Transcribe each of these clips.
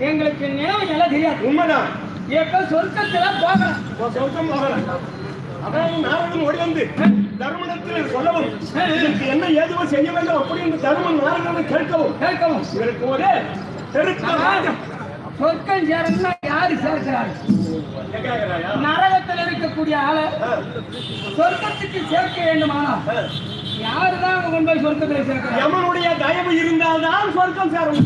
எங்களுக்கு நினைவு நல்லா தெரியாது உண்மைதான் எப்ப சொர்க்கத்துல போகலாம் சொர்க்கம் போகலாம் அதான் நாரதன் ஓடி வந்து தர்மணத்தில் சொல்லவும் என்ன ஏதுவோ செய்ய வேண்டும் அப்படி என்று தர்மன் நாரதனை கேட்கவும் கேட்கவும் இதற்கு ஒரு சொர்க்கம் சேரணும்னா யாரு சேர்க்கிறாரு நரகத்தில் இருக்கக்கூடிய ஆளை சொர்க்கத்துக்கு சேர்க்க வேண்டுமானா யாருதான் அவங்க கொண்டு போய் சொர்க்கத்தில் சேர்க்கிறாங்க யமனுடைய தயவு இருந்தால்தான் சொர்க்கம் சேரும்.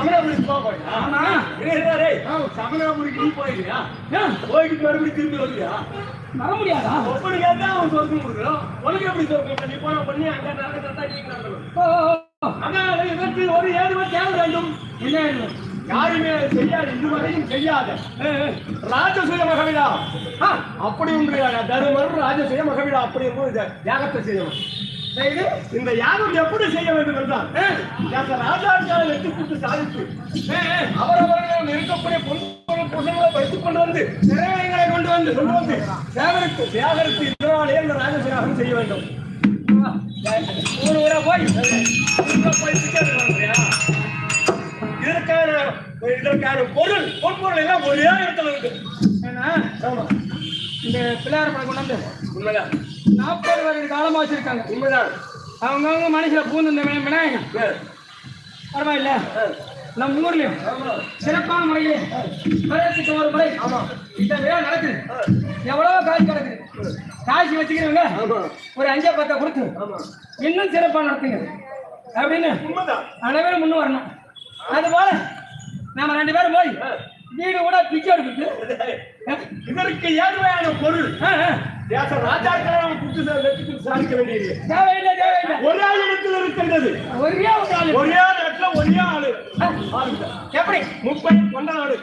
சமணபுரிக்கு போக ஆமா. சமணபுரிக்கு நீ போயிருக்கியா ஏன், போயிட்டு மறுபடியும் திரும்பி வருவியா? வர முடியாதா? கேட்டா அவன் சொர்க்கம் கொடுக்குறோம். உனக்கு எப்படி சொர்க்கம்? நீ போன பண்ணி அங்க நீங்க நடக்கணும். ஆனால் இதற்கு ஒரு ஏதுவோ தேவை வேண்டும். வேணும்? யாருமே செய்யாது. இதுவரையும் செய்யாத. ராஜசுய மகவிடா அப்படி ஒன்று தருமர் ராஜசுய மகவிடா அப்படி இருக்கும் யாகத்தை செய்யணும் இந்த யாகம் எப்படி செய்ய வேண்டும் என்றால் அந்த வெற்றி கூட்டு சாதித்து ஏ, அவரவர்கள் இருக்கக்கூடிய பொருள் புசங்களை வைத்துக் கொண்டு வந்து திரையரங்களை கொண்டு வந்து கொண்டு வந்து சேகரித்து சேகரித்து இதனாலே இந்த ராஜசுயாகம் செய்ய வேண்டும். ஒரு ஊரா போய் இதற்கான இதற்கான பொருள் பொன்பொருள் எல்லாம் ஒரே இடத்துல இருக்கு. ஏன்னா, இந்த பிள்ளையார் படம் கொண்டு வந்து உண்மைதான். நாற்பது வருட காலமா வச்சிருக்காங்க. உண்மைதான். அவங்கவுங்க மனுஷில பூந்து விநாயகன். பரவாயில்ல. நம்ம ஊர்லயும் சிறப்பான முறையிலே வருடத்துக்கு ஒரு முறை இந்த விழா நடக்குது. எவ்வளவோ காசு கிடக்குது. காசு வச்சுக்கிறவங்க ஒரு அஞ்சா பத்தா கொடுத்து இன்னும் சிறப்பா நடத்துங்க. அப்படின்னு அனைவரும் முன்ன வரணும். அது போல நாம ரெண்டு பேரும் போய் வீடு கூட பிச்சை எடுத்துட்டு இதற்கு ஏதுவான பொருள்? தேச ராஜாக்களை அவன் குத்து வெற்றி சாதிக்க வேண்டியது ஒரே இடத்தில் இருக்கின்றது ஒரே ஒரு ஆளு. ஒரே ஆளு. எப்படி? முப்பது கொண்ட நாடு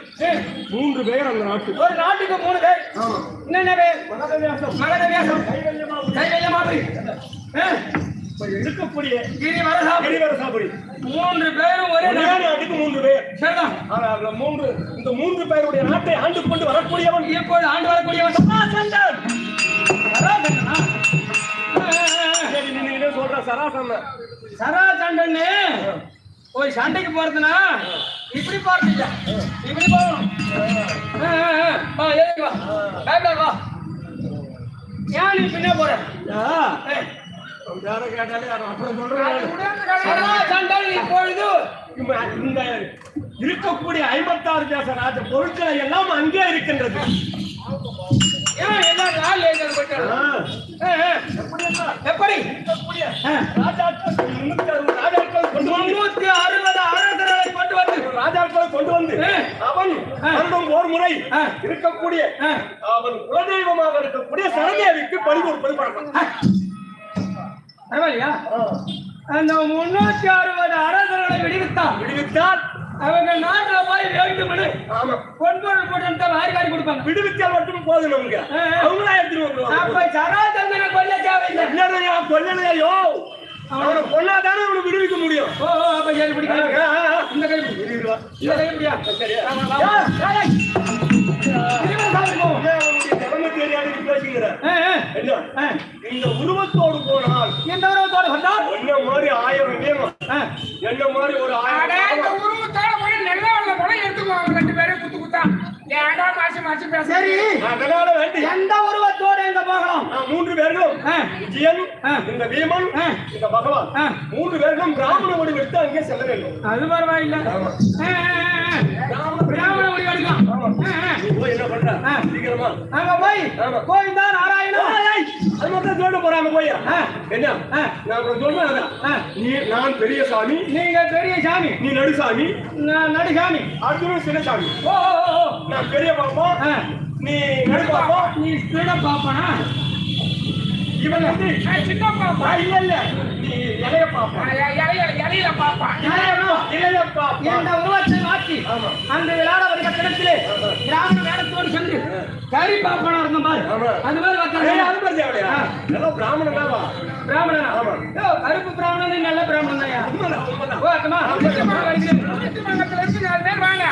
மூன்று பேர் அந்த நாட்டு. ஒரு நாட்டுக்கு மூணு பேர். என்னென்ன பேர்? மகதவியாசம் மகத வியாசம். கைவல்யமாபுரி. கைவல்ய மாதிரி இருக்கக்கூடிய கிரி வரசாமி கிரிவரசாபுரி. மூன்று பேரும் ஒரே ஒரே நாடு. நாட்டுக்கு மூன்று பேர். சரிதான் ஆனா அதுல மூன்று இந்த மூன்று பேருடைய நாட்டை ஆண்டு கொண்டு வரக்கூடியவன் இப்போது ஆண்டு வரக்கூடியவன். சராசந்தன். சராசந்தன் சராசந்தன்னு ஒரு சண்டைக்கு போறதுனா இப்படி போறது இல்ல இப்படி போகணும். வா, ஏறி வா. பயப்படாத வா. ஏன் நீ பின்ன போற? இருக்கக்கூடிய ஐம்பத்தாறு தேச ராஜ பொருட்களை எல்லாம் அங்கே இருக்கின்றது. ஏன் எல்லாரும் ஆள் எப்படி. ராஜாக்கள் கொண்டு வந்து. அவன். வருடம் ஒரு முறை. இருக்கக்கூடிய. அவன் குலதெய்வமாக இருக்கக்கூடிய சரதேவிக்கு பழி கொடுப்பது பழக்கம் அந்த முன்னூத்தி அறுபது அரசர்களை விடுவித்தான் விடுவித்தால் அவங்க நாட்டுல போய் வேண்டுமெனு ஆமா. பொன்பொருள் போட்டு வாரி வாரி கொடுப்பாங்க. விடுவித்தால் மட்டும் போதும் நமக்கு. ஆ. அவங்களா எடுத்துட்டு அப்ப சராசந்தனை கொல்ல தேவையில்லை. இல்லையா கொல்லலையோ? அவனை கொன்னாதானே அவனை விடுவிக்க முடியும். ஓ அப்ப சரி ஆ. இந்த கை. இந்த கை என்ன? ஆ. இந்த உருவத்தோடு போனால் எந்த உறவத்தோட வந்தார் என்ன மாதிரி ஆயிரம். என்ன மாதிரி சரி அதனால வேண்டி எந்த உருவத்தோட எங்க போகலாம் மூன்று பேர்களும். விஜயன். இந்த பீமன். இந்த பகவான். மூன்று பேர்களும் பிராமண முடிவெடுத்து அங்கே செல்ல வேண்டும் அது பரவாயில்ல அங்க போய் ஆமா. கோவிந்தா நாராயணா. அது மட்டும் சொல்ல போறாங்க போய். என்ன. நான் அப்புறம். நீ நான் பெரிய சாமி நீங்க பெரிய சாமி நீ நடுசாமி. நான் நடுசாமி. அர்ஜுனன் சின்ன சாமி ஓ. நான் பெரிய பாப்பா. நீ நடு பாப்பா. நீ திருட பாப்பனா? இவன் வந்து சின்ன பாப்பா. இல்ல இல்ல. நீ இளைய பாப்பா. இலையில இலையில பாப்பா இளைய இளைய மாற்றி ஆமா. அந்த விழாட வருகிற தினத்திலே கிராம வேடத்தோடு சென்று கறி பாப்பனா இருந்த மாதிரி அந்த மாதிரி பார்த்தாங்க பிராமணனாவா பிராமணனா கருப்பு பிராமணன் நல்ல பிராமணன் தான் ஓ அக்கமா வாங்க